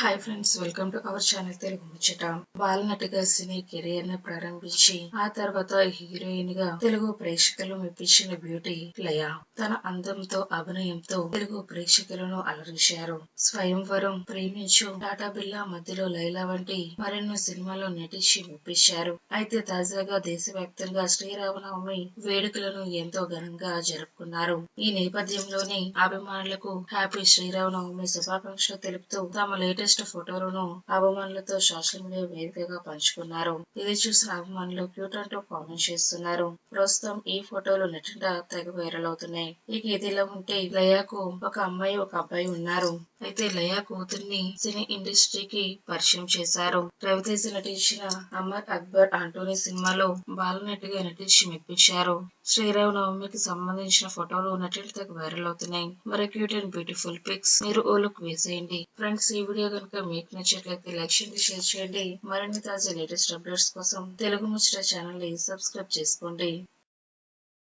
Hi friends welcome to our channel Telugu Muchata బాలనటిగా సినీ కెరియర్ని ప్రారంభించి ఆ తర్వాత హీరోయిన్గా తెలుగు ప్రేక్షకులు మెప్పించిన బ్యూటీ లయ తన అందంతో అభినయంతో తెలుగు ప్రేక్షకులను అలరించారు. స్వయంవరం ప్రేమించు టాటా బిల్లా మధ్యలో లైలా వంటి మరెన్నో సినిమాల్లో నటించి మెప్పించారు. అయితే తాజాగా దేశవ్యాప్తంగా శ్రీరామనవమి వేడుకలను ఎంతో ఘనంగా జరుపుకున్నారు. ఈ నేపథ్యంలోనే అభిమానులకు హ్యాపీ శ్రీరామనవమి శుభాకాంక్షలు తెలుపుతూ తమ లేటెస్ట్ ఫోటోలను అభిమానులతో సోషల్ మీడియా వేదికగా పంచుకున్నారు. ఇది చూసిన అభిమానులు క్యూట్ అంటూ కామెంట్ చేస్తున్నారు. ప్రస్తుతం ఈ ఫోటోలు నెట్టింట తెగ వైరల్ అవుతున్నాయి. ఇక ఇదిలా ఉంటే లయాకు ఒక అమ్మాయి ఒక అబ్బాయి ఉన్నారు. అయితే లయా కూతుర్ని సినీ ఇండస్ట్రీకి పరిచయం చేశారు. రవితేజ నటించిన అమర్ అక్బర్ ఆంటోనీ సినిమాలో బాలనటిగా నటించి మెప్పించారు. శ్రీరామనవమికి సంబంధించిన ఫోటోలు నటిలు తెగ వైరల్ అవుతున్నాయి. మరి క్యూట్ అండ్ బ్యూటిఫుల్ పిక్స్ మీరు ఓ లుక్ వేసేయండి. ఫ్రెండ్స్ ఈ వీడియో కనుక మీకు నచ్చినట్లయితే లైక్ చేయండి షేర్ చేయండి. మరిన్ని తాజా లేటెస్ట్ అప్డేట్స్ కోసం తెలుగు ముచ్చట ఛానల్ని సబ్స్క్రైబ్ చేసుకోండి.